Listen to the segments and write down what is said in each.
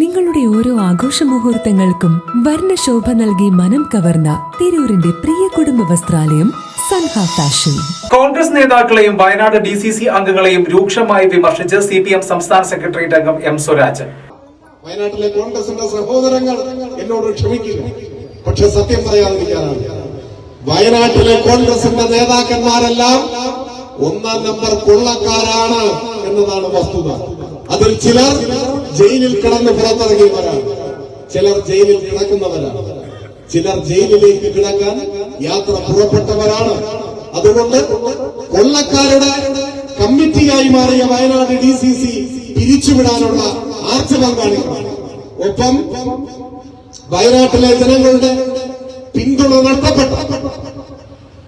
നിങ്ങളുടെ ഓരോ ആഘോഷ മുഹൂർത്തങ്ങൾക്കും വർണശോഭ നൽകി മനം കവർന്ന തിരൂരിന്റെ പ്രിയ കുടുംബ വസ്ത്രാലയം സൻഹ ഫാഷൻ. കോൺഗ്രസ് നേതാക്കളെയും വയനാട് ഡി സി സി അംഗങ്ങളെയും രൂക്ഷമായി വിമർശിച്ച് സി പി എം സംസ്ഥാന സെക്രട്ടേറിയറ്റ് അംഗം എം സ്വരാജ്. വയനാട്ടിലെ കോൺഗ്രസിന്റെ സഹോദരങ്ങൾ എന്നോട് ക്ഷമിക്കുന്നു. പക്ഷെ സത്യം പറയാതിരിക്കാനാണ്. വയനാട്ടിലെ കോൺഗ്രസിന്റെ നേതാക്കന്മാരെല്ലാം ഒന്നാം നമ്പർ കൊള്ളക്കാരാണ് എന്നതാണ് വസ്തുത. അതിൽ ചിലർ ജയിലിൽ കിടന്ന് പുറത്തിറങ്ങിയവരാണ് ചിലർ ജയിലിൽ കിടക്കുന്നവരാണ്. ചിലർ ജയിലിലേക്ക് കിടക്കാൻ യാത്ര പുറപ്പെട്ടവരാണ്. അതുകൊണ്ട് കൊള്ളക്കാരുടെ കമ്മിറ്റിയായി മാറിയ വയനാട് ഡി സി സി പിരിച്ചുവിടാനുള്ള ആർജവം കാണിക്കണം ഒപ്പം വയനാട്ടിലെ ജനങ്ങളുടെ പിന്തുണ നഷ്ടപ്പെട്ട.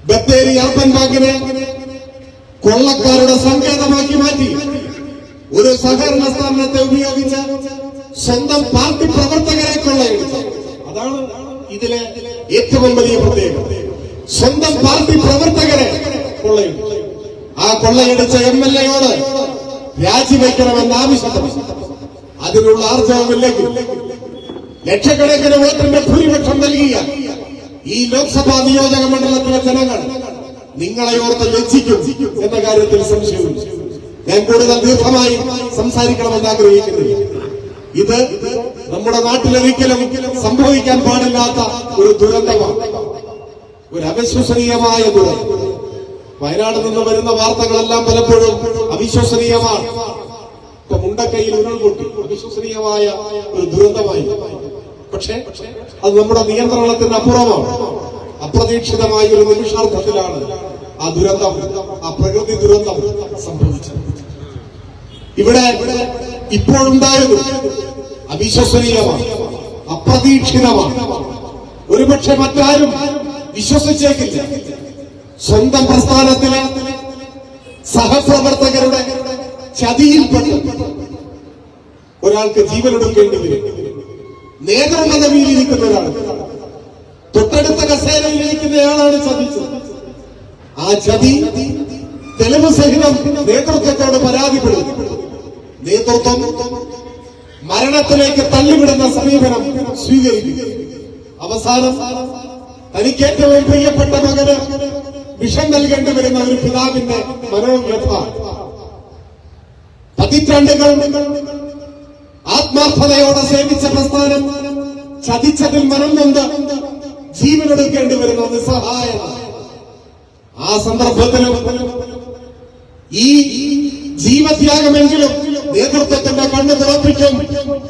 ബത്തേരി അർബൻ ബാങ്കിനെ കൊള്ളക്കാരുടെ സങ്കേതമാക്കി മാറ്റി. ഒരു സഹകരണ സ്ഥാപനത്തെ ഉപയോഗിച്ച് സ്വന്തം പാർട്ടി പ്രവർത്തകരെ അതാണ് ഇതിലെ ഏറ്റവും വലിയ പ്രത്യേകത. സ്വന്തം പാർട്ടി പ്രവർത്തകരെ കൊള്ളയടിച്ചു ആ കൊള്ളയടിച്ച എം എൽ എയോട് രാജിവെക്കണമെന്ന് ആവശ്യപ്പെട്ടു. അതിനുള്ള ആർജവമില്ലെങ്കിൽ ലക്ഷക്കണക്കിന് വോട്ടിന്റെ ഭൂരിപക്ഷം നൽകിയ ഈ ലോക്സഭാ നിയോജക മണ്ഡലത്തിലെ ജനങ്ങൾ നിങ്ങളെ ഓർത്ത് ലജ്ജിക്കും എന്ന കാര്യത്തിൽ സംശയമില്ല ഞാൻ കൂടുതൽ ദീർഘമായി സംസാരിക്കണമെന്ന് ആഗ്രഹിക്കുന്നില്ല ഇത് നമ്മുടെ നാട്ടിലൊരിക്കലും സംഭവിക്കാൻ പാടില്ലാത്ത ഒരു ദുരന്തമാണ്. ഒരു അവിശ്വസനീയമായ ദുരന്തം. വയനാട് നിന്ന് വരുന്ന വാർത്തകളെല്ലാം പലപ്പോഴും അവിശ്വസനീയമാണ്. ഇപ്പൊ മുണ്ടക്കൈയിൽ ഉരുൾപൊട്ടി അവിശ്വസനീയമായ ഒരു ദുരന്തമായി പക്ഷേ അത് നമ്മുടെ നിയന്ത്രണത്തിന് അപ്പുറമാണ്. അപ്രതീക്ഷിതമായ ഒരു നിമിഷാർത്ഥത്തിലാണ് ആ ദുരന്തം ആ പ്രകൃതി ദുരന്തം സംഭവിച്ചത്. ഇവിടെ ഇപ്പോഴുണ്ടായത് അവിശ്വസനീയമാണ്. അപ്രതീക്ഷിതമാണ്. ഒരുപക്ഷെ മറ്റാരും വിശ്വസിച്ചേക്കില്ല. സ്വന്തം പ്രസ്ഥാനത്തിലെ സഹപ്രവർത്തകരുടെ ചതിയിൽപ്പെട്ട് ഒരാൾക്ക് ജീവനൊടുക്കേണ്ടി വരും. നേതൃപദവിയിൽ ഒരാൾ തൊട്ടടുത്ത കസേരയിൽ ഇരിക്കുന്നയാളാണ് ചതിച്ചത്. ആ ചതി തെളിവ് സഹിതം നേതൃത്വത്തോട് പരാതിപ്പെടും നേതൃത്വം മരണത്തിലേക്ക് തള്ളിവിടുന്ന സമീപനം സ്വീകരിക്കും അവസാനം തനിക്ക് ഏറ്റവും പ്രിയപ്പെട്ട മകന് വിഷം നൽകേണ്ടി വരുന്ന ഒരു പിതാവിന്റെ മനോവ്യഥ. പതിറ്റാണ്ടുകൾ ആത്മാർത്ഥതയോടെ സേവിച്ച പ്രസ്ഥാനം ചതിച്ചതിൽ മനം നൊന്ത് ജീവനൊടുക്കേണ്ടി വരുന്ന നിസ്സഹായ ആ സന്ദർഭത്തിലും ഈ ജീവത്യാഗമെങ്കിലും നേതൃത്വത്തിന്റെ കണ്ണു തുറപ്പിക്കും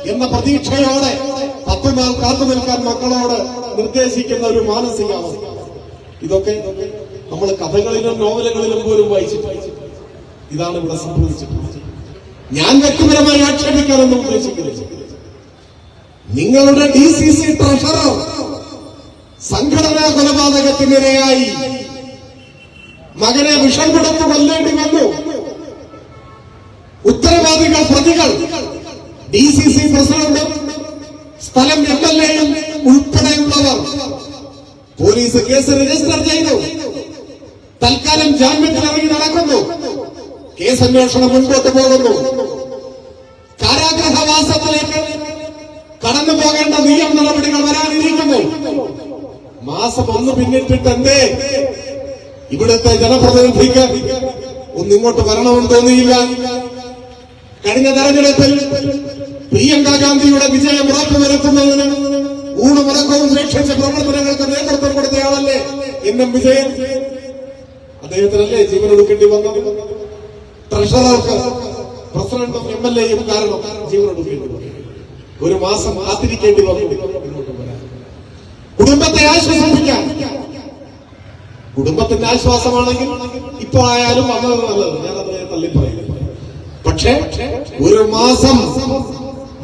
എന്ന പ്രതീക്ഷയോടെ പത്തുനാൾ കാത്തു നിൽക്കാൻ മക്കളോട് നിർദ്ദേശിക്കുന്ന ഒരു മാനസികാവസ്ഥ. ഇതൊക്കെ നമ്മൾ കഥകളിലും നോവലുകളിലും പോലും വായിച്ചിട്ടുണ്ട് ഇതാണ് ഇവിടെ സംഭവിച്ചിട്ടുള്ളത്. ഞാൻ വ്യക്തിപരമായി ആക്ഷേപിക്കാനൊന്നും ഉദ്ദേശിക്കുന്നത് നിങ്ങളുടെ ഡി സി സി ട്രഷറർ സംഘടനാ കൊലപാതകത്തിനിരയായി മകനെ വിഷം കൊടുത്ത് കൊല്ലേണ്ടി വന്നു. ഉത്തരവാദികൾ പ്രതികൾ ഡി സി സി പ്രസിഡന്റും സ്ഥലം എം എൽ എയും ഉൾപ്പെടെയുള്ളവർ പോലീസ് കേസ് രജിസ്റ്റർ ചെയ്തു. തൽക്കാലം ജാമ്യത്തിൽ ഇറങ്ങി നടക്കുന്നു. കേസ് അന്വേഷണം മുൻപോട്ട് പോകുന്നു. കാരാഗ്രഹവാസത്തിലേക്ക് കടന്നു പോകേണ്ട നിയമ നടപടികൾ വരാനിരിക്കുന്നു. മാസം ഒന്ന് പിന്നിട്ടിട്ട് എന്തേ ഇവിടുത്തെ ജനപ്രതിനിധിക്ക് ഒന്നിങ്ങോട്ട് വരണമെന്ന് തോന്നിയില്ല. കഴിഞ്ഞ തെരഞ്ഞെടുപ്പിൽ പ്രിയങ്ക ഗാന്ധിയുടെ വിജയം ഉറപ്പുവരുത്തുന്നതിന് ഊണുമുറക്കവും സുരക്ഷിച്ച പ്രവർത്തനങ്ങൾക്ക് നേതൃത്വം കൊടുത്തയാളല്ലേ എന്നും വിജയം അദ്ദേഹത്തിനല്ലേ ജീവൻ ഒടുക്കേണ്ടി വന്നത്? ട്രഷറർക്ക് പ്രസിഡന്റും എം എൽ എയും കാരണം ജീവൻ ഒടുക്കേണ്ടി വന്നു. ഒരു മാസം കാത്തിരിക്കേണ്ടി വന്നു. കുടുംബത്തെ ആശ്വസിപ്പിക്കാൻ കുടുംബത്തിന്റെ ആശ്വാസമാണെങ്കിൽ ഇപ്പൊ ആയാലും വന്നത് നല്ലത് ഞാൻ അതിനെ തള്ളി പറയുന്നു പക്ഷേ ഒരു മാസം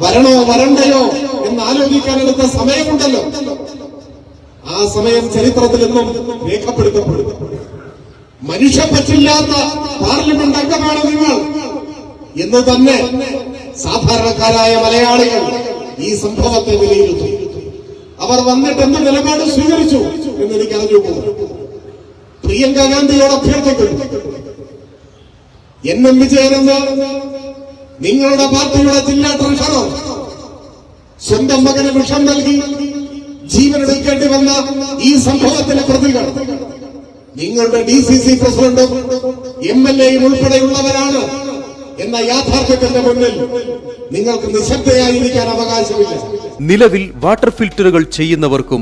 വരണോ വരണ്ടയോ എന്ന് ആലോചിക്കാൻ എടുത്ത സമയമുണ്ടല്ലോ. ആ സമയം ചരിത്രത്തിൽ നിന്നും രേഖപ്പെടുത്തപ്പെടും. മനുഷ്യ പറ്റില്ലാത്ത പാർലമെന്റ് അംഗമാണ് നിങ്ങൾ. എന്ന് തന്നെ സാധാരണക്കാരായ മലയാളികൾ ഈ സംഭവത്തെ വിലയിരുത്തും. അവർ വന്നിട്ട് എന്ത് നിലപാട് സ്വീകരിച്ചു എന്ന് എനിക്ക് അറിഞ്ഞു പോകും പ്രിയങ്ക ഗാന്ധിയോട് അഭ്യർത്ഥിക്കുന്നു. എൻ എം വിജയനെന്ന് നിങ്ങളുടെ പാർട്ടിയുടെ ജില്ലാ ട്രഷറർ സ്വന്തം മകന് വിഷം നൽകി ജീവനെടുക്കേണ്ടി വന്ന ഈ സംഭവത്തിലെ പ്രതികൾ നിങ്ങളുടെ ഡി സി സി പ്രസിഡന്റും എം എൽ എയും ഉൾപ്പെടെയുള്ളവരാണ് എന്ന യാഥാർത്ഥ്യത്തിന്റെ മുന്നിൽ നിങ്ങൾക്ക് നിശബ്ദയായിരിക്കാൻ അവകാശമില്ല. നിലവിൽ വാട്ടർ ഫിൽറ്ററുകൾ ചെയ്യുന്നവർക്കും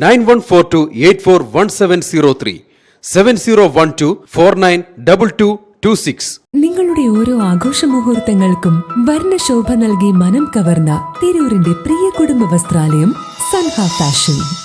nine one four two eight four one seven zero three seven zero one two four nine double two two six. നിങ്ങളുടെ ഓരോ ആഘോഷ മുഹൂർത്തങ്ങൾക്കും വർണശോഭ നൽകി മനം കവർന്ന തിരൂരിന്റെ പ്രിയ കുടുംബ വസ്ത്രാലയം സൻഹ ഫാഷൻ.